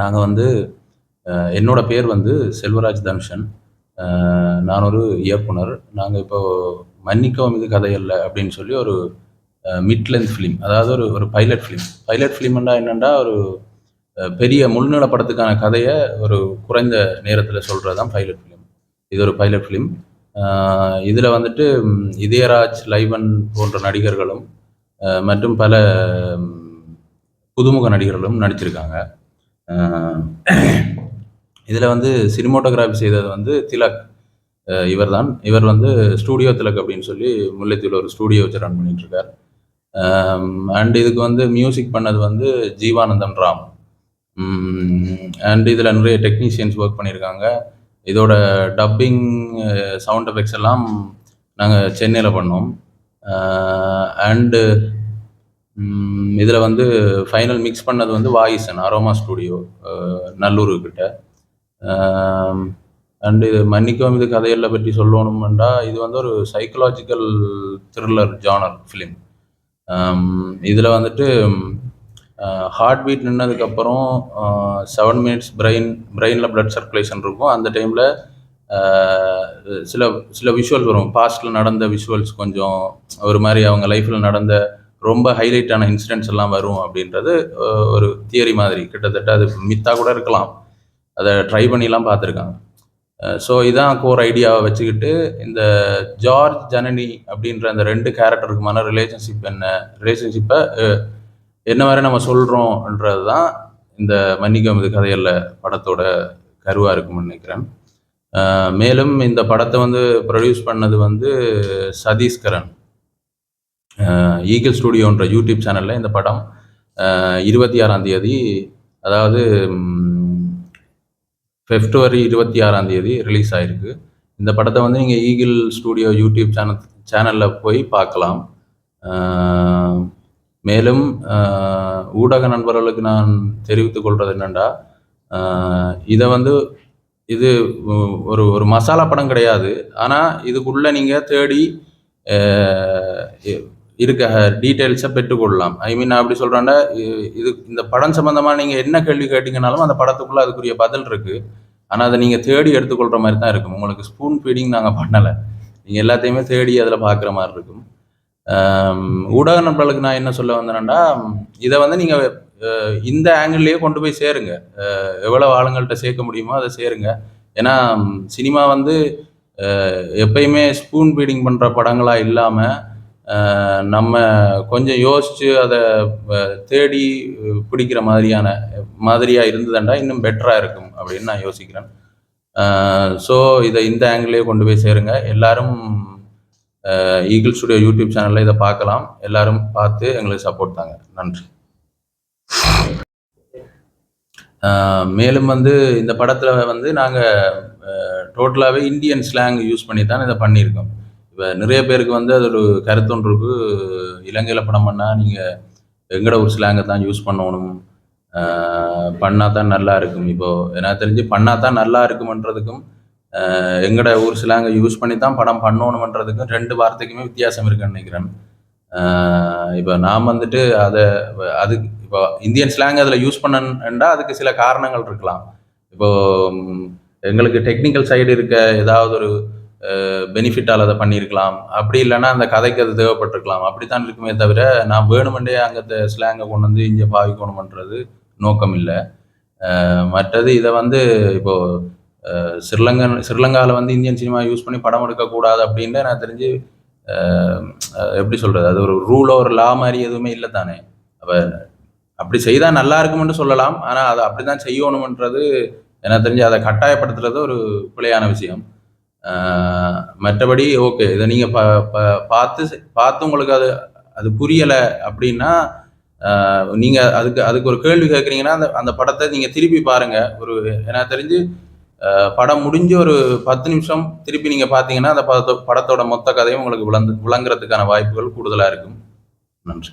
நாங்கள் வந்து என்னோட பேர் வந்து செல்வராஜ் தனுஷன். நான் ஒரு இயக்குனர். நாங்கள் இப்போ மன்னிக்கவும் இது இல்லை அப்படின்னு சொல்லி ஒரு மிட் லென்த் ஃபிலிம் அதாவது ஒரு ஒரு பைலட் ஃபிலிம் பைலட் ஃபிலிம்னா என்னென்னா ஒரு பெரிய முழுநீள படத்துக்கான கதையை ஒரு குறைந்த நேரத்தில் சொல்கிறது தான் பைலட் ஃபிலிம் இது ஒரு பைலட் ஃபிலிம் இதில் வந்துட்டு இதயராஜ் லைவன் போன்ற நடிகர்களும் மற்றும் பல புதுமுக நடிகர்களும் நடிச்சிருக்காங்க. இதில் வந்து சினிமோட்டோகிராஃபி செய்தது வந்து திலக். இவர் தான் இவர் வந்து ஸ்டூடியோ திலக் அப்படின்னு சொல்லி முல்லைத்தீவில் ஒரு ஸ்டூடியோ வச்சு ரன் பண்ணிகிட்ருக்கார் அண்ட் இதுக்கு வந்து மியூசிக் பண்ணது வந்து ஜீவானந்தம் ராம். அண்ட் இதில் நிறைய டெக்னீஷியன்ஸ் ஒர்க் பண்ணியிருக்காங்க இதோட டப்பிங் சவுண்ட் எஃபெக்ட்ஸ் எல்லாம் நாங்கள் சென்னையில் பண்ணோம். அண்டு இதில் வந்து ஃபைனல் மிக்ஸ் பண்ணது வந்து வாயிசன் அரோமா ஸ்டூடியோ நல்லூருக்கிட்ட. அண்டு இது மன்னிக்கவும் இது கதையெல்லாம் பற்றி சொல்லணும்னா இது வந்து ஒரு சைக்கலாஜிக்கல் த்ரில்லர் ஜானர் ஃபிலிம் இதில் வந்துட்டு ஹார்ட் பீட் நின்னதுக்கப்புறம் செவன் மினிட்ஸ் பிரெயின் பிரெயினில் பிளட் சர்க்குலேஷன் இருக்கும். அந்த டைமில் சில சில விஷுவல்ஸ் வரும். பாஸ்டில் நடந்த விஷுவல்ஸ் கொஞ்சம் ஒரு மாதிரி அவங்க லைஃப்பில் நடந்த ரொம்ப ஹைலைட்டான இன்சிடென்ட்ஸ் எல்லாம் வரும் அப்படின்றது ஒரு தியரி மாதிரி. கிட்டத்தட்ட அது மித்தாக கூட இருக்கலாம். அதை ட்ரை பண்ணிலாம் பார்த்துருக்காங்க. ஸோ இதான் கோர் ஐடியாவை வச்சுக்கிட்டு இந்த ஜார்ஜ் ஜனனி அப்படின்ற அந்த ரெண்டு கேரக்டருக்குமான ரிலேஷன்ஷிப் என்ன ரிலேஷன்ஷிப்பை என்ன மாதிரி நம்ம சொல்கிறோன்றது தான் இந்த மன்னிக்கம் இது கதையல்ல படத்தோட கருவாக இருக்கும்னு நினைக்கிறேன். மேலும் இந்த படத்தை வந்து ப்ரொடியூஸ் பண்ணது வந்து சதீஷ்கரன் ஈகிள் ஸ்டுடியோன்ற யூடியூப் சேனலில் இந்த படம் இருபத்தி ஆறாம் தேதி அதாவது ஃபெப்ரவரி இருபத்தி ஆறாம் தேதி ரிலீஸ் ஆயிருக்கு. இந்த படத்தை வந்து நீங்கள் ஈகிள் ஸ்டுடியோ யூடியூப் சேனல் சேனலில் போய் பார்க்கலாம். மேலும் ஊடக நண்பர்களுக்கு நான் தெரிவித்துக் கொள்வது என்னென்னா இதை வந்து இது ஒரு ஒரு மசாலா படம் கிடையாது. ஆனால் இதுக்குள்ளே நீங்கள் தேடி இருக்க டீட்டெயில்ஸை பெற்றுக்கொள்ளலாம். ஐ மீன் நான் அப்படி சொல்கிறேன்னா இது இந்த படம் சம்மந்தமாக நீங்கள் என்ன கேள்வி கேட்டிங்கனாலும் அந்த படத்துக்குள்ளே அதுக்குரிய பதில் இருக்குது ஆனால் அதை நீங்கள் தேடி எடுத்துக்கொள்கிற மாதிரி தான் இருக்கும். உங்களுக்கு ஸ்பூன் ஃபீடிங் நாங்கள் பண்ணலை. நீங்கள் எல்லாத்தையுமே தேடி அதில் பார்க்குற மாதிரி இருக்கும். ஊடக நண்பர்களுக்கு நான் என்ன சொல்ல வந்தேன்னா இதை வந்து நீங்கள் இந்த ஆங்கிள்லேயே கொண்டு போய் சேருங்க. எவ்வளோ ஆளுங்கள்கிட்ட சேர்க்க முடியுமோ அதை சேருங்க. ஏன்னா சினிமா வந்து எப்பயுமே ஸ்பூன் ஃபீடிங் பண்ணுற படங்களாக இல்லாமல் நம்ம கொஞ்சம் யோசித்து அதை தேடி பிடிக்கிற மாதிரியான மாதிரியாக இருந்ததுண்டா இன்னும் பெட்டராக இருக்கும் அப்படின்னு நான் யோசிக்கிறேன். ஸோ இதை இந்த ஆங்கிளே கொண்டு போய் சேருங்க. எல்லாரும் ஈகிள் ஸ்டுடியோ யூடியூப் சேனலில் இதை பார்க்கலாம். எல்லாரும் பார்த்து எங்களுக்கு சப்போர்ட் தாங்க. நன்றி. மேலும் வந்து இந்த படத்தில் வந்து நாங்கள் டோட்டலாகவே இந்தியன் ஸ்லாங் யூஸ் பண்ணி தான் இதை பண்ணியிருக்கோம். இப்போ நிறைய பேருக்கு வந்து அது ஒரு கருத்தொன்று இருக்கு. இலங்கையில் படம் பண்ணால் நீங்கள் எங்கட ஒரு ஸ்லாங்கை தான் யூஸ் பண்ணணும். பண்ணால் தான் நல்லா இருக்கும். இப்போது எனக்கு தெரிஞ்சு பண்ணால் தான் நல்லா இருக்கும்ன்றதுக்கும் எங்கட ஊர் ஸ்லாங்கை யூஸ் பண்ணி தான் படம் பண்ணணுமன்றதுக்கும் ரெண்டு வார்த்தைக்குமே வித்தியாசம் இருக்குன்னு நினைக்கிறேன். இப்போ நான் வந்துட்டு அதை அது இப்போ இந்தியன் ஸ்லாங் அதில் யூஸ் பண்ணணுன்றா அதுக்கு சில காரணங்கள் இருக்கலாம். இப்போது எங்களுக்கு டெக்னிக்கல் சைடு இருக்க ஏதாவது ஒரு பெனிஃபிட்டால் அதை பண்ணியிருக்கலாம். அப்படி இல்லைன்னா அந்த கதைக்கு அது தேவைப்பட்டிருக்கலாம். அப்படித்தான் இருக்குமே தவிர நான் வேணுமெண்டே அங்கே ஸ்லாங்கை கொண்டு வந்து இங்கே பாவிக்கணுமன்றது நோக்கம் இல்லை. மற்றது இதை வந்து இப்போது ஸ்ரீலங்கன் ஸ்ரீலங்காவில் வந்து இந்தியன் சினிமா யூஸ் பண்ணி படம் எடுக்கக்கூடாது அப்படின்னு நான் தெரிஞ்சு எப்படி சொல்கிறது அது ஒரு ரூலோ ஒரு லா மாதிரி எதுவுமே இல்லை தானே. அப்போ அப்படி செய்தால் நல்லா இருக்கும்னு சொல்லலாம். ஆனால் அதை அப்படி தான் செய்யணுமன்றது எனக்கு தெரிஞ்சு அதை கட்டாயப்படுத்துறது ஒரு பிழையான விஷயம். மற்றபடி ஓகே இதை நீங்கள் பா ப பார்த்து செ- பார்த்து உங்களுக்கு அது அது புரியலை அப்படின்னா நீங்கள் அதுக்கு அதுக்கு ஒரு கேள்வி கேட்குறீங்கன்னா அந்த அந்த படத்தை நீங்கள் திருப்பி பாருங்கள் ஒரு எனக்கு தெரிஞ்சு படம் முடிஞ்சு ஒரு பத்து நிமிஷம் திருப்பி நீங்கள் பார்த்தீங்கன்னா அந்த படத்தோட படத்தோட மொத்த கதையும் உங்களுக்கு விளந்து விளங்குறதுக்கான வாய்ப்புகள் கூடுதலாக இருக்கும். நன்றி.